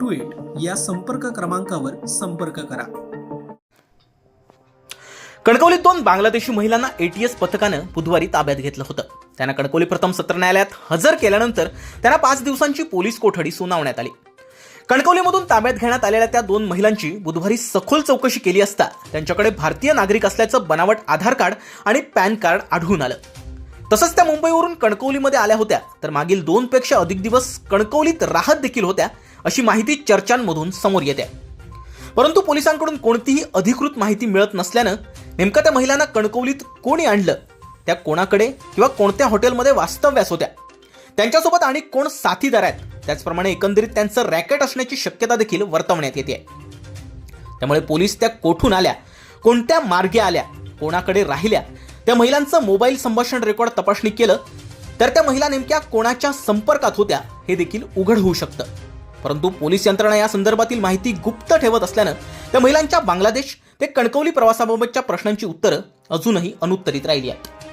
two eight या संपर्क क्रमांकावर संपर्क करा. कणकवलीत दोन बांगलादेशी महिलांना एटीएस पथकानं बुधवारी ताब्यात घेतलं होतं. त्यांना कणकवली प्रथम सत्र न्यायालयात हजर केल्यानंतर त्यांना पाच दिवसांची पोलीस कोठडी सुनावण्यात आली. कणकवलीमधून ताब्यात घेण्यात आलेल्या त्या दोन महिलांची बुधवारी सखोल चौकशी केली असता त्यांच्याकडे भारतीय नागरिक असल्याचं बनावट आधार कार्ड आणि पॅन कार्ड आढळून आलं. तसंच त्या मुंबईवरून कणकवलीमध्ये आल्या होत्या. तर मागील दोन पेक्षा अधिक दिवस कणकवलीत राहत देखील होत्या अशी माहिती चर्चांमधून समोर येते. परंतु पोलिसांकडून कोणतीही अधिकृत माहिती मिळत नसल्यानं नेमकं त्या महिलांना कणकवलीत कोणी आणलं? त्या कोणाकडे किंवा कोणत्या हॉटेलमध्ये वास्तव्यास होत्या? त्यांच्यासोबत आणि कोण साथीदार आहेत? त्याचप्रमाणे एकंदरीत त्यांचं रॅकेट असण्याची शक्यता देखील वर्तवण्यात येते. त्यामुळे पोलीस त्या कोठून आल्या? कोणत्या मार्गे आल्या? कोणाकडे राहिल्या? त्या महिलांचं मोबाईल संभाषण रेकॉर्ड तपासणी केलं तर त्या महिला नेमक्या कोणाच्या संपर्कात होत्या हे देखील उघड होऊ शकतं. परंतु पोलीस यंत्रणा या संदर्भातील माहिती गुप्त ठेवत असल्यानं त्या महिलांच्या बांगलादेश ते कणकवली प्रवासाबाबतच्या प्रश्नांची उत्तरं अजूनही अनुत्तरित राहिली आहेत.